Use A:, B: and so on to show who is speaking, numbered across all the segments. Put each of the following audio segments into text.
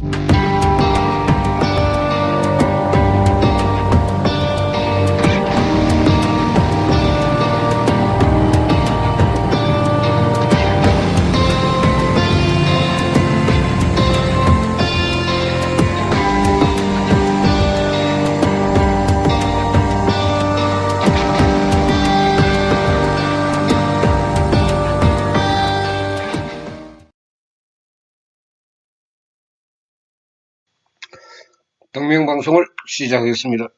A: Thank you. 동명방송을 시작하겠습니다.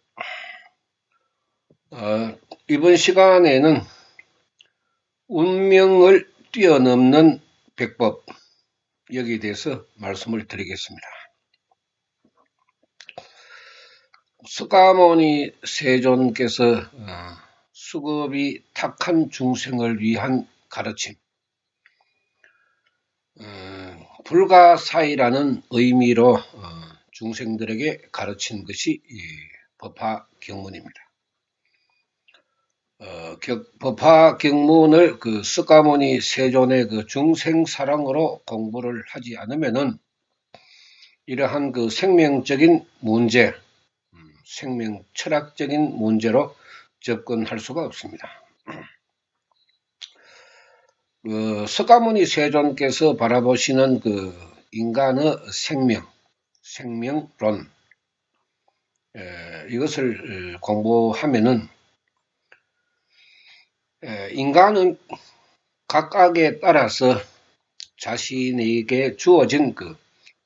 A: 어, 이번 시간에는 운명을 뛰어넘는 백법 여기에 대해서 말씀을 드리겠습니다. 스가모니 세존께서 어, 수급이 탁한 중생을 위한 가르침 어, 불가사의라는 의미로 어, 중생들에게 가르친 것이 법화 경문입니다. 어, 법화 경문을 그 스가모니 세존의 그 중생 사랑으로 공부를 하지 않으면은 이러한 그 생명적인 문제, 음, 생명 철학적인 문제로 접근할 수가 없습니다. 그 스가모니 세존께서 바라보시는 그 인간의 생명, 생명론 에, 이것을 공부하면은 에, 인간은 각각에 따라서 자신에게 주어진 그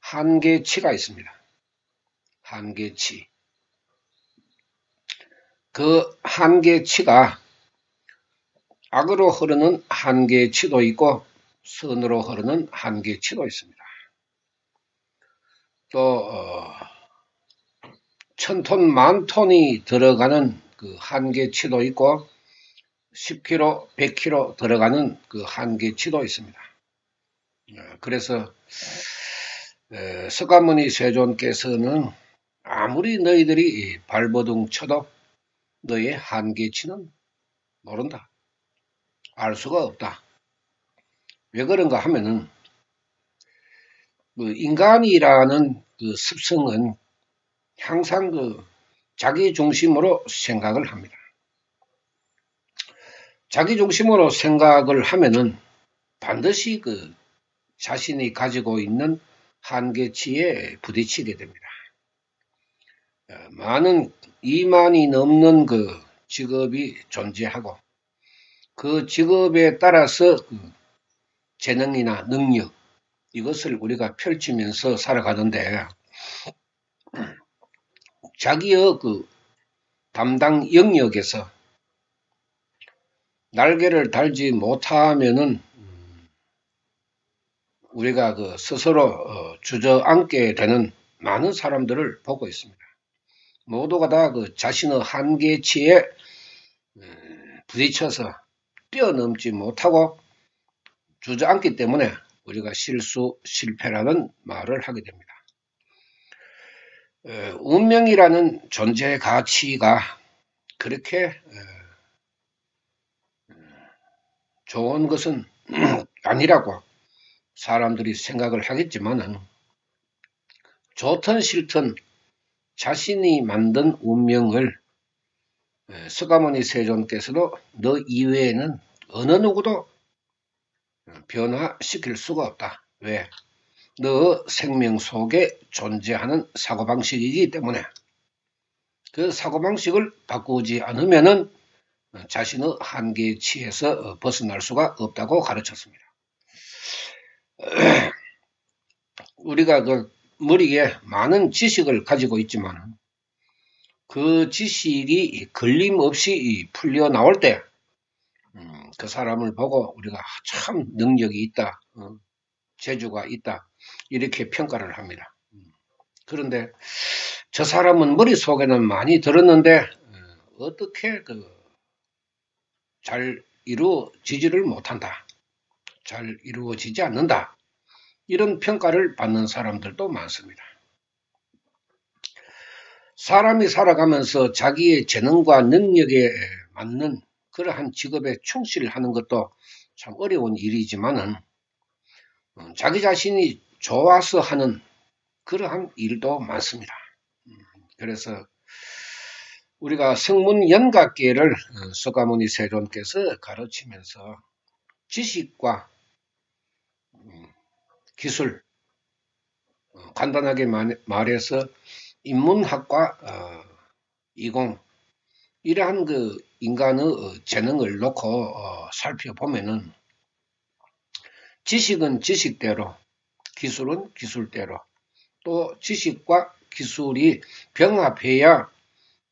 A: 한계치가 있습니다. 한계치. 그 한계치가 악으로 흐르는 한계치도 있고 선으로 흐르는 한계치도 있습니다. 또 어, 천톤 만톤이 들어가는 그 한계치도 있고 10kg, 100kg 들어가는 그 한계치도 있습니다. 어, 그래서 석가모니 세존께서는 아무리 너희들이 발버둥 쳐도 너의 한계치는 모른다. 알 수가 없다. 왜 그런가 하면은 그 인간이라는 그 습성은 항상 그 자기 중심으로 생각을 합니다. 자기 중심으로 생각을 하면은 반드시 그 자신이 가지고 있는 한계치에 부딪히게 됩니다. 어, 많은 2만이 넘는 그 직업이 존재하고 그 직업에 따라서 그 재능이나 능력, 이것을 우리가 펼치면서 살아가는데 자기의 그 담당 영역에서 날개를 달지 못하면은 우리가 그 스스로 어, 주저앉게 되는 많은 사람들을 보고 있습니다. 모두가 다 그 자신의 한계치에 부딪혀서 뛰어넘지 못하고 주저앉기 때문에 우리가 실수, 실패라는 말을 하게 됩니다. 운명이라는 존재 가치가 그렇게 좋은 것은 아니라고 사람들이 생각을 하겠지만은 좋든 싫든 자신이 만든 운명을 스가모니 세존께서도 너 이외에는 어느 누구도 변화시킬 수가 없다. 왜? 너 생명 속에 존재하는 사고방식이기 때문에 그 사고방식을 바꾸지 않으면은 자신의 한계치에서 벗어날 수가 없다고 가르쳤습니다. 우리가 그 머리에 많은 지식을 가지고 있지만 그 지식이 걸림없이 풀려 나올 때 음, 그 사람을 보고 우리가 참 능력이 있다, 어, 재주가 있다 이렇게 평가를 합니다. 음, 그런데 저 사람은 머릿속에는 많이 들었는데 어, 떻게 그 잘 이루어지지를 못한다. 잘 이루어지지 않는다. 이런 평가를 받는 사람들도 많습니다. 사람이 살아가면서 자기의 재능과 능력에 맞는 그러한 직업에 충실하는 것도 참 어려운 일이지만은 어, 자기 자신이 좋아서 하는 그러한 일도 많습니다. 음, 그래서 우리가 성문 연각계를 어, 서가모니 세존께서 가르치면서 지식과 음, 기술 어, 간단하게 말해서 인문학과 어, 이공 이러한 그 인간의 재능을 놓고 살펴보면은 지식은 지식대로 기술은 기술대로 또 지식과 기술이 병합해야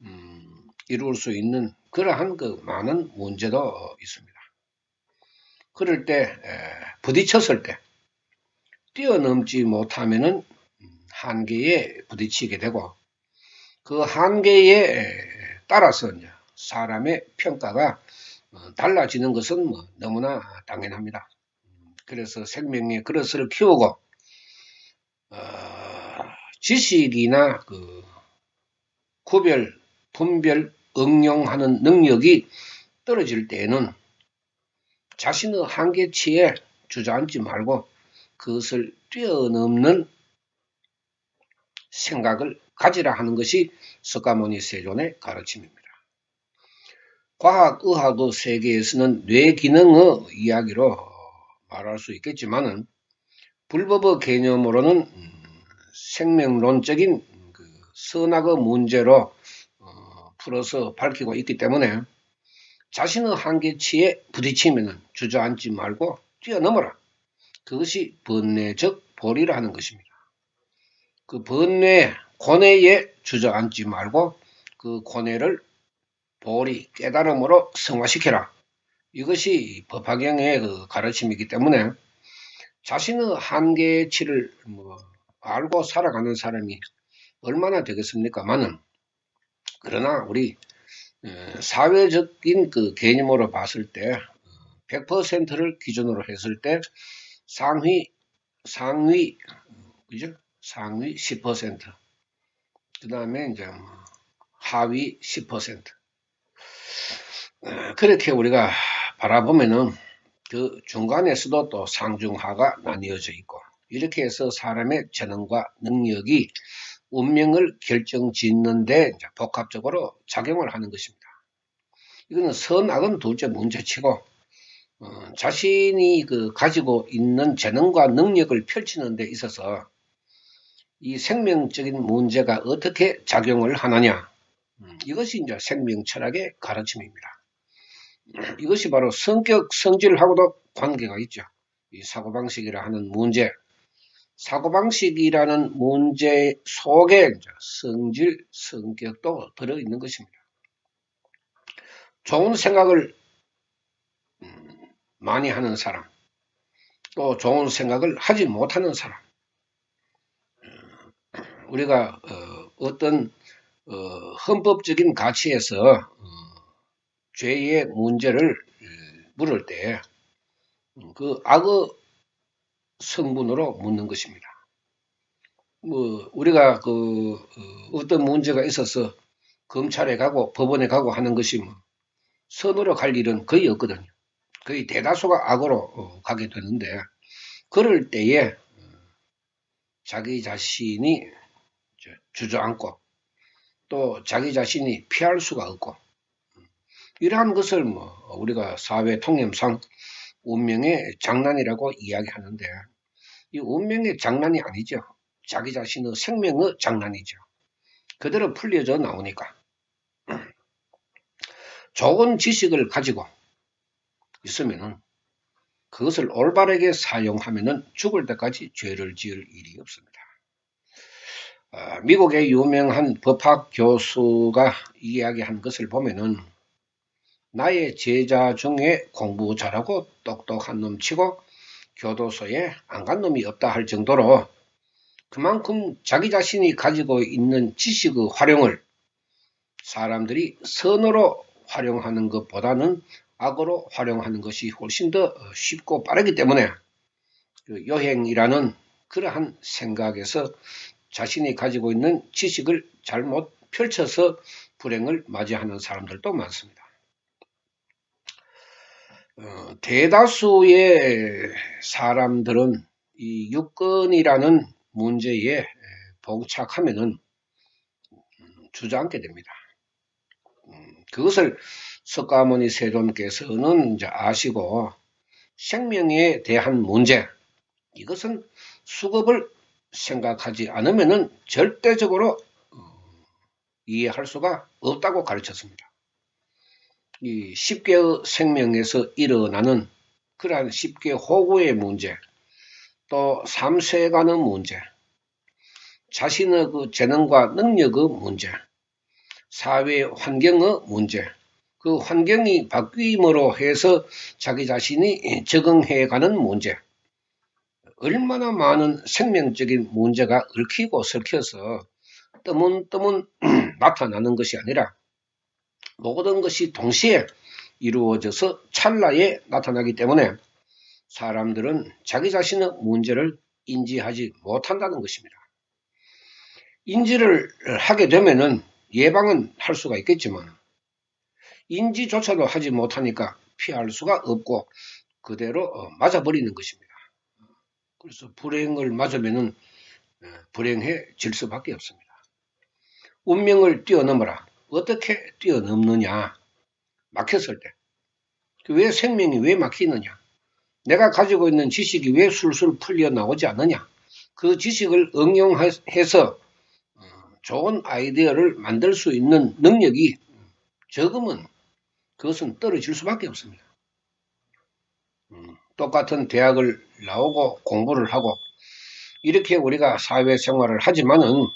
A: 음, 이룰 수 있는 그러한 그 많은 문제도 있습니다. 그럴 때 에, 부딪혔을 때 뛰어넘지 못하면은 한계에 부딪히게 되고 그 한계에 따라서 이제 사람의 평가가 어, 달라지는 것은 뭐 너무나 당연합니다. 그래서 생명의 그릇을 키우고 어, 지식이나 그 구별, 분별, 응용하는 능력이 떨어질 때에는 자신의 한계치에 주저앉지 말고 그것을 뛰어넘는 생각을 가지라 하는 것이 스카모니 세존의 가르침입니다. 과학, 의학의 세계에서는 뇌 기능의 이야기로 말할 수 있겠지만은 불법의 개념으로는 음, 생명론적인 그 선악의 문제로 어, 풀어서 밝히고 있기 때문에 자신의 한계치에 부딪히면 주저앉지 말고 뛰어넘어라. 그것이 번뇌적 하는 것입니다. 그 번뇌, 고뇌에 주저앉지 말고 그 고뇌를 보리, 깨달음으로 성화시켜라. 이것이 법화경의 그 가르침이기 때문에 자신의 한계치를 뭐 알고 살아가는 사람이 얼마나 되겠습니까만은 그러나 우리 사회적인 그 개념으로 봤을 때 100%를 기준으로 했을 때 상위 상위 그죠? 상위 10%. 그 다음에 이제 뭐 하위 10%. 그렇게 우리가 바라보면은 그 중간에서도 또 상중하가 나뉘어져 있고 이렇게 해서 사람의 재능과 능력이 운명을 결정 짓는데 복합적으로 작용을 하는 것입니다. 이거는 선악은 둘째 문제치고 어, 자신이 그 가지고 있는 재능과 능력을 펼치는 데 있어서 이 생명적인 문제가 어떻게 작용을 하느냐 음, 이것이 이제 생명 철학의 가르침입니다. 이것이 바로 성격 성질하고도 관계가 있죠. 이 사고방식이라 하는 문제 사고방식이라는 문제 속에 성질, 성격도 들어있는 것입니다. 좋은 생각을 음, 많이 하는 사람, 또 좋은 생각을 하지 못하는 사람, 음, 우리가 어, 떤 어, 헌법적인 가치에서 어, 죄의 문제를 물을 때 그 악의 성분으로 묻는 것입니다. 뭐 우리가 그 어떤 문제가 있어서 검찰에 가고 법원에 가고 하는 것이 뭐 선으로 갈 일은 거의 없거든요. 거의 대다수가 악으로 어, 가게 되는데 그럴 때에 어, 자기 자신이 주저앉고 또 자기 자신이 피할 수가 없고 이러한 것을 뭐 우리가 사회 통념상 운명의 장난이라고 이야기하는데 이 운명의 장난이 아니죠. 자기 자신의 생명의 장난이죠. 그대로 풀려져 나오니까 좋은 지식을 가지고 있으면은 그것을 올바르게 사용하면은 죽을 때까지 죄를 지을 일이 없습니다. 아, 미국의 유명한 법학 교수가 이야기한 것을 보면은 나의 제자 중에 공부 잘하고 똑똑한 놈 치고 교도소에 안 간 놈이 없다 할 정도로 그만큼 자기 자신이 가지고 있는 지식의 활용을 사람들이 선으로 활용하는 것보다는 악으로 활용하는 것이 훨씬 더 쉽고 빠르기 때문에 그 여행이라는 그러한 생각에서 자신이 가지고 있는 지식을 잘못 펼쳐서 불행을 맞이하는 사람들도 많습니다. 어, 대다수의 사람들은 이 유권이라는 문제에 봉착하면은 음, 주저앉게 됩니다. 음, 그것을 석가모니 세존께서는 이제 아시고 생명에 대한 문제 이것은 수급을 생각하지 않으면은 절대적으로 어, 이해할 수가 없다고 가르쳤습니다. 이 10개의 생명에서 일어나는 그러한 10개 호구의 문제, 또 삼세에 관한 문제, 자신의 그 재능과 능력의 문제, 사회 환경의 문제, 그 환경이 바뀜으로 해서 자기 자신이 적응해 가는 문제, 얼마나 많은 생명적인 문제가 얽히고 설켜서 뜨문뜨문 나타나는 것이 아니라 모든 것이 동시에 이루어져서 찰나에 나타나기 때문에 사람들은 자기 자신의 문제를 인지하지 못한다는 것입니다. 인지를 하게 되면은 예방은 할 수가 있겠지만 인지조차도 하지 못하니까 피할 수가 없고 그대로 어, 맞아버리는 것입니다. 그래서 불행을 맞으면은 어, 불행해질 수밖에 없습니다. 운명을 뛰어넘어라. 어떻게 뛰어넘느냐? 막혔을 때. 그왜 생명이 왜 막히느냐? 내가 가지고 있는 지식이 왜 술술 풀려 나오지 않느냐? 그 지식을 응용해서 어, 좋은 아이디어를 만들 수 있는 능력이 적으면 그것은 떨어질 수밖에 없습니다. 음, 똑같은 대학을 나오고 공부를 하고 이렇게 우리가 사회생활을 하지만은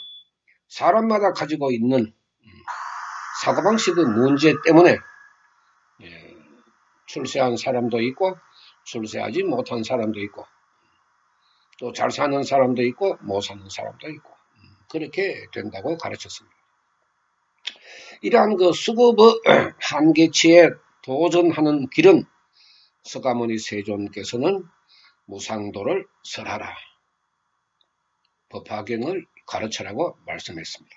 A: 사람마다 가지고 있는 음, 사고방식의 문제 때문에 예, 출세한 사람도 있고 출세하지 못한 사람도 있고 또 잘 사는 사람도 있고 못 사는 사람도 있고 음, 그렇게 된다고 가르쳤습니다. 이러한 그 수급의 한계치에 도전하는 길은 서가모니 세존께서는 무상도를 설하라. 법화경을 가르쳐라고 말씀했습니다.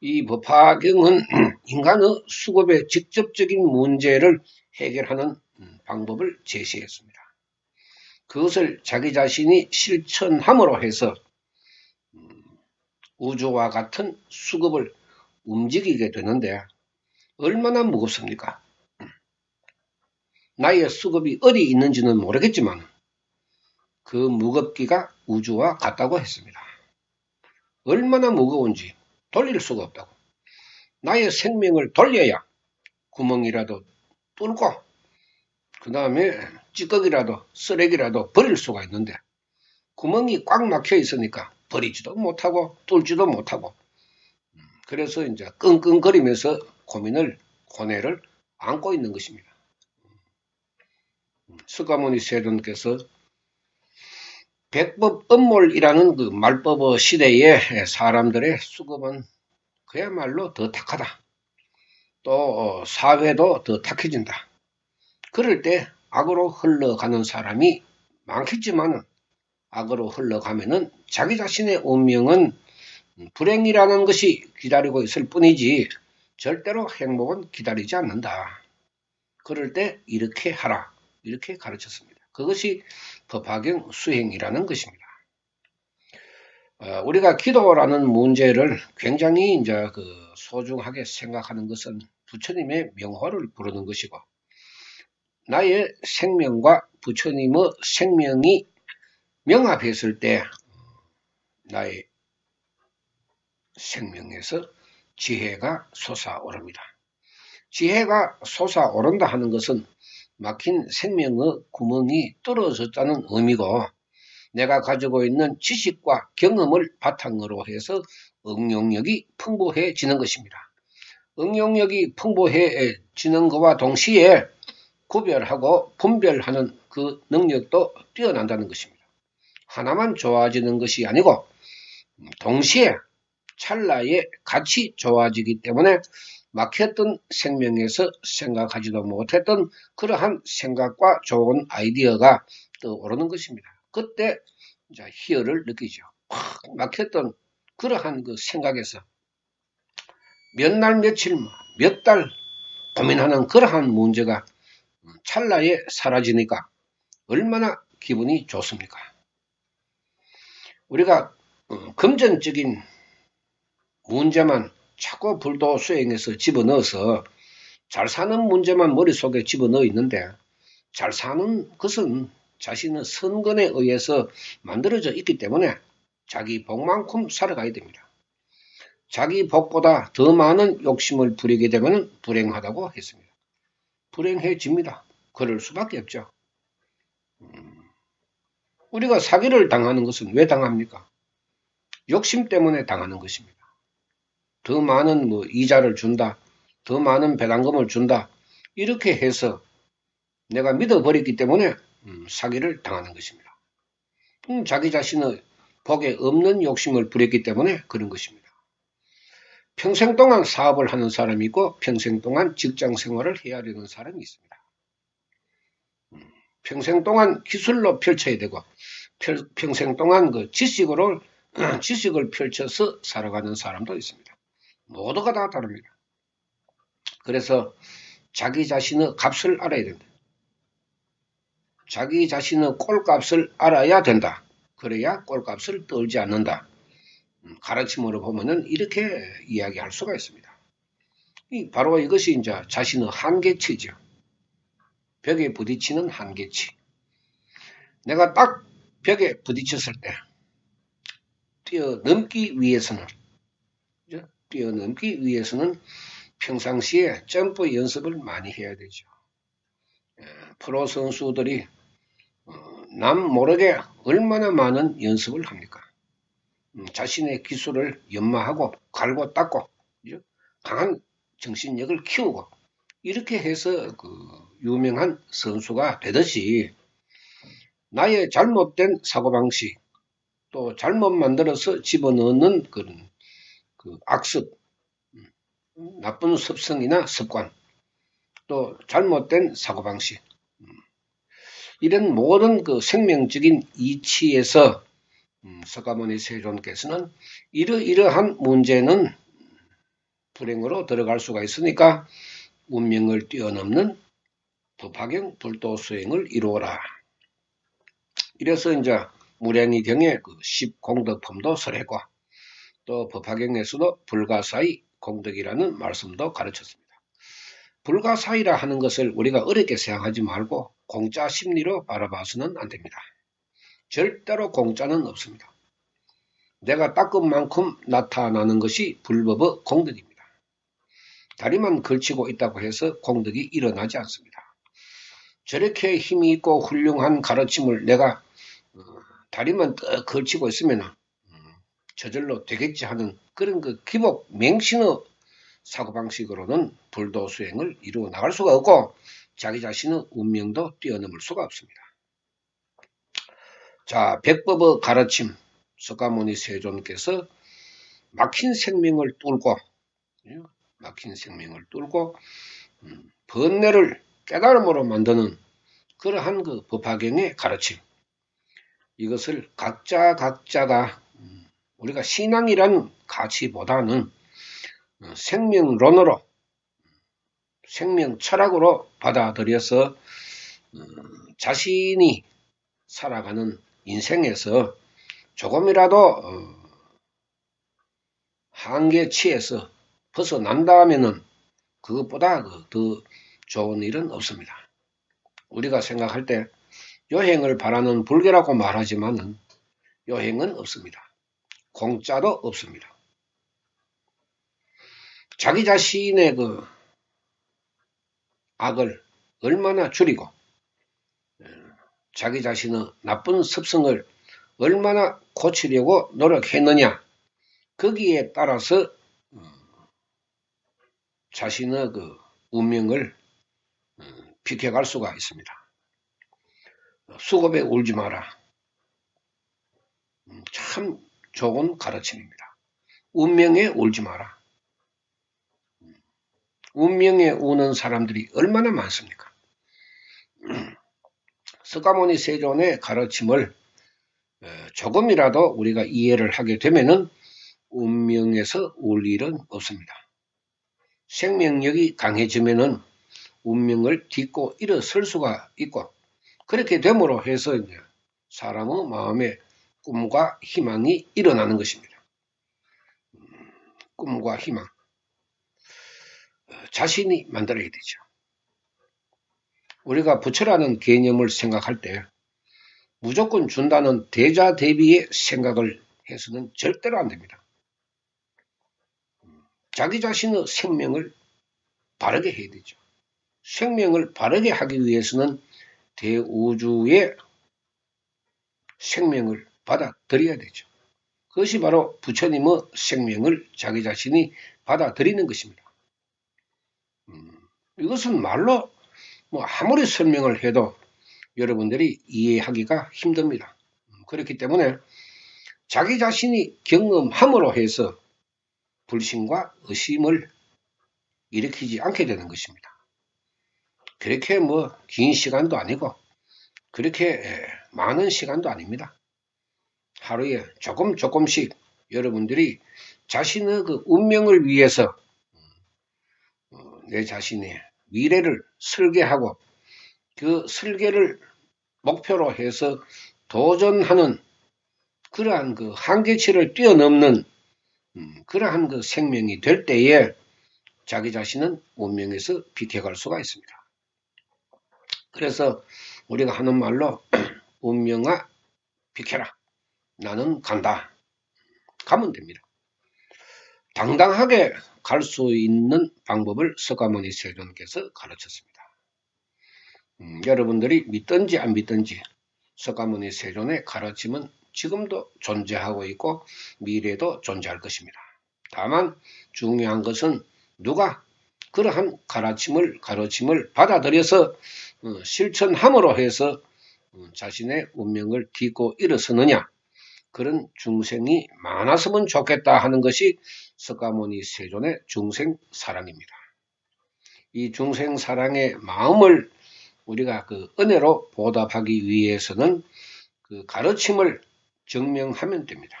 A: 이 법화경은 인간의 수급의 직접적인 문제를 해결하는 방법을 제시했습니다. 그것을 자기 자신이 실천함으로 해서 우주와 같은 수급을 움직이게 되는데 얼마나 무겁습니까? 나의 수급이 어디 있는지는 모르겠지만 그 무겁기가 우주와 같다고 했습니다. 얼마나 무거운지 돌릴 수가 없다고. 나의 생명을 돌려야 구멍이라도 뚫고 그 다음에 찌꺼기라도 쓰레기라도 버릴 수가 있는데 구멍이 꽉 막혀 있으니까 버리지도 못하고 뚫지도 못하고 그래서 이제 끙끙거리면서 고민을 고뇌를 안고 있는 것입니다. 스가모니 세존께서 백법 음몰이라는 그 말법의 시대에 사람들의 수급은 그야말로 더 탁하다. 또 사회도 더 탁해진다. 그럴 때 악으로 흘러가는 사람이 많겠지만 악으로 흘러가면은 자기 자신의 운명은 불행이라는 것이 기다리고 있을 뿐이지 절대로 행복은 기다리지 않는다. 그럴 때 이렇게 하라. 이렇게 가르쳤습니다. 그것이 법화경 수행이라는 것입니다. 어, 우리가 기도라는 문제를 굉장히 이제 그 소중하게 생각하는 것은 부처님의 명호를 부르는 것이고 나의 생명과 부처님의 생명이 명합했을 때 나의 생명에서 지혜가 솟아오릅니다. 지혜가 솟아오른다 하는 것은 막힌 생명의 구멍이 뚫어졌다는 의미고 내가 가지고 있는 지식과 경험을 바탕으로 해서 응용력이 풍부해지는 것입니다. 응용력이 풍부해지는 것과 동시에 구별하고 분별하는 그 능력도 뛰어난다는 것입니다. 하나만 좋아지는 것이 아니고 동시에 찰나에 같이 좋아지기 때문에 막혔던 생명에서 생각하지도 못했던 그러한 생각과 좋은 아이디어가 떠오르는 것입니다. 그때 이제 희열을 느끼죠. 확 막혔던 그러한 그 생각에서 몇 날 며칠 몇 달 고민하는 그러한 문제가 찰나에 사라지니까 얼마나 기분이 좋습니까? 우리가 어, 금전적인 문제만 자꾸 불도 수행해서 집어넣어서 잘 사는 문제만 머릿속에 집어넣어 있는데 잘 사는 것은 자신의 선근에 의해서 만들어져 있기 때문에 자기 복만큼 살아가야 됩니다. 자기 복보다 더 많은 욕심을 부리게 되면 불행하다고 했습니다. 불행해집니다. 그럴 수밖에 없죠. 음, 우리가 사기를 당하는 것은 왜 당합니까? 욕심 때문에 당하는 것입니다. 더 많은 뭐 이자를 준다, 더 많은 배당금을 준다, 이렇게 해서 내가 믿어버렸기 때문에 음, 사기를 당하는 것입니다. 음, 자기 자신의 복에 없는 욕심을 부렸기 때문에 그런 것입니다. 평생 동안 사업을 하는 사람이 있고 평생 동안 직장 생활을 해야 되는 사람이 있습니다. 음, 평생 동안 기술로 펼쳐야 되고 평생 동안 그 지식으로 지식을 펼쳐서 살아가는 사람도 있습니다. 모두가 다 다릅니다. 그래서 자기 자신의 값을 알아야 된다. 자기 자신의 꼴값을 알아야 된다. 그래야 꼴값을 떨지 않는다. 음, 가르침으로 보면은 이렇게 이야기할 수가 있습니다. 바로 이것이 이제 자신의 한계치죠. 벽에 부딪히는 한계치. 내가 딱 벽에 부딪혔을 때 뛰어넘기 위해서는 뛰어넘기 위해서는 평상시에 점프 연습을 많이 해야 되죠. 예, 프로 선수들이 어, 남 모르게 얼마나 많은 연습을 합니까? 음, 자신의 기술을 연마하고 갈고 닦고 강한 정신력을 키우고 이렇게 해서 그 유명한 선수가 되듯이 나의 잘못된 사고방식 또 잘못 만들어서 집어넣는 그런 그 악습 음, 나쁜 습성이나 습관 또 잘못된 사고방식 음, 이런 모든 그 생명적인 이치에서 음, 석가모니 세존께서는 이러이러한 문제는 불행으로 들어갈 수가 있으니까 운명을 뛰어넘는 도파경 불도 수행을 이루어라. 이래서 이제 무량이 경의 그 십공덕품도 설했고 또 법화경에서도 불가사의 공덕이라는 말씀도 가르쳤습니다. 불가사의라 하는 것을 우리가 어렵게 생각하지 말고 공짜 심리로 바라봐서는 안 됩니다. 절대로 공짜는 없습니다. 내가 닦은 만큼 나타나는 것이 불법의 공덕입니다. 다리만 걸치고 있다고 해서 공덕이 일어나지 않습니다. 저렇게 힘이 있고 훌륭한 가르침을 내가 어, 다리만 떡 걸치고 있으면 음, 저절로 되겠지 하는 그런 그 기복 맹신의 사고방식으로는 불도 수행을 이루어 나갈 수가 없고 자기 자신의 운명도 뛰어넘을 수가 없습니다. 자, 백법의 가르침, 석가모니 세존께서 막힌 생명을 뚫고, 예, 막힌 생명을 뚫고, 음, 번뇌를 깨달음으로 만드는 그러한 그 법화경의 가르침. 이것을 각자 각자가 음, 우리가 신앙이란 가치보다는 어, 생명론으로 생명 철학으로 받아들여서 어, 자신이 살아가는 인생에서 조금이라도 어, 한계치에서 벗어난다면은 그것보다 그더 좋은 일은 없습니다. 우리가 생각할 때 여행을 바라는 불교라고 말하지만은 여행은 없습니다. 공짜도 없습니다. 자기 자신의 그 악을 얼마나 줄이고 자기 자신의 나쁜 습성을 얼마나 고치려고 노력했느냐 거기에 따라서 어, 자신의 그 운명을 어, 비켜갈 수가 있습니다. 수급에 울지 마라. 음, 참 좋은 가르침입니다. 운명에 울지 마라. 음, 운명에 우는 사람들이 얼마나 많습니까? 스가모니 세존의 가르침을 어, 조금이라도 우리가 이해를 하게 되면은 운명에서 올 일은 없습니다. 생명력이 강해지면은 운명을 딛고 일어설 수가 있고 그렇게 됨으로 해서 이제 사람의 마음에 꿈과 희망이 일어나는 것입니다. 음, 꿈과 희망. 어, 자신이 만들어야 되죠. 우리가 부처라는 개념을 생각할 때 무조건 준다는 대자 대비의 생각을 해서는 절대로 안 됩니다. 자기 자신의 생명을 바르게 해야 되죠. 생명을 바르게 하기 위해서는 대우주의 생명을 받아들여야 되죠. 그것이 바로 부처님의 생명을 자기 자신이 받아들이는 것입니다. 음, 이것은 말로 뭐 아무리 설명을 해도 여러분들이 이해하기가 힘듭니다. 음, 그렇기 때문에 자기 자신이 경험함으로 해서 불신과 의심을 일으키지 않게 되는 것입니다. 그렇게 뭐 긴 시간도 아니고 그렇게 많은 시간도 아닙니다. 하루에 조금 조금씩 여러분들이 자신의 그 운명을 위해서 어, 내 자신의 미래를 설계하고 그 설계를 목표로 해서 도전하는 그러한 그 한계치를 뛰어넘는 음, 그러한 그 생명이 될 때에 자기 자신은 운명에서 비켜갈 수가 있습니다. 그래서 우리가 하는 말로 운명아 비켜라. 나는 간다. 가면 됩니다. 당당하게 갈 수 있는 방법을 석가모니 세존께서 가르쳤습니다. 음, 여러분들이 믿든지 안 믿든지 석가모니 세존의 가르침은 지금도 존재하고 있고 미래도 존재할 것입니다. 다만 중요한 것은 누가 그러한 가르침을 가르침을 받아들여서 어, 실천함으로 해서 어, 자신의 운명을 딛고 일어서느냐 그런 중생이 많았으면 좋겠다 하는 것이 석가모니 세존의 중생 사랑입니다. 이 중생 사랑의 마음을 우리가 그 은혜로 보답하기 위해서는 그 가르침을 증명하면 됩니다.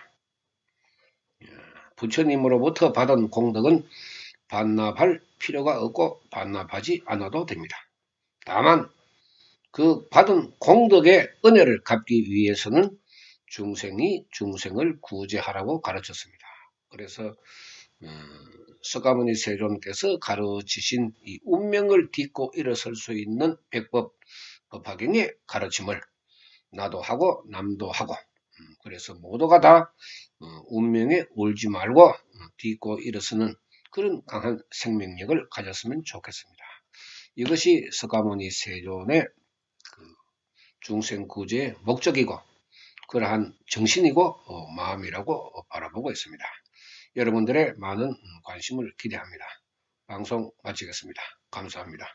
A: 부처님으로부터 받은 공덕은 반납할 필요가 없고 반납하지 않아도 됩니다. 다만 그 받은 공덕의 은혜를 갚기 위해서는 중생이 중생을 구제하라고 가르쳤습니다. 그래서 음, 석가모니 세존께서 가르치신 이 운명을 딛고 일어설 수 있는 백법 법화경의 가르침을 나도 하고 남도 하고 음, 그래서 모두가 다 어, 운명에 울지 말고 어, 딛고 일어서는 그런 강한 생명력을 가졌으면 좋겠습니다. 이것이 석가모니 세존의 그 중생 구제의 목적이고 그러한 정신이고 어, 마음이라고 바라보고 있습니다. 여러분들의 많은 관심을 기대합니다. 방송 마치겠습니다. 감사합니다.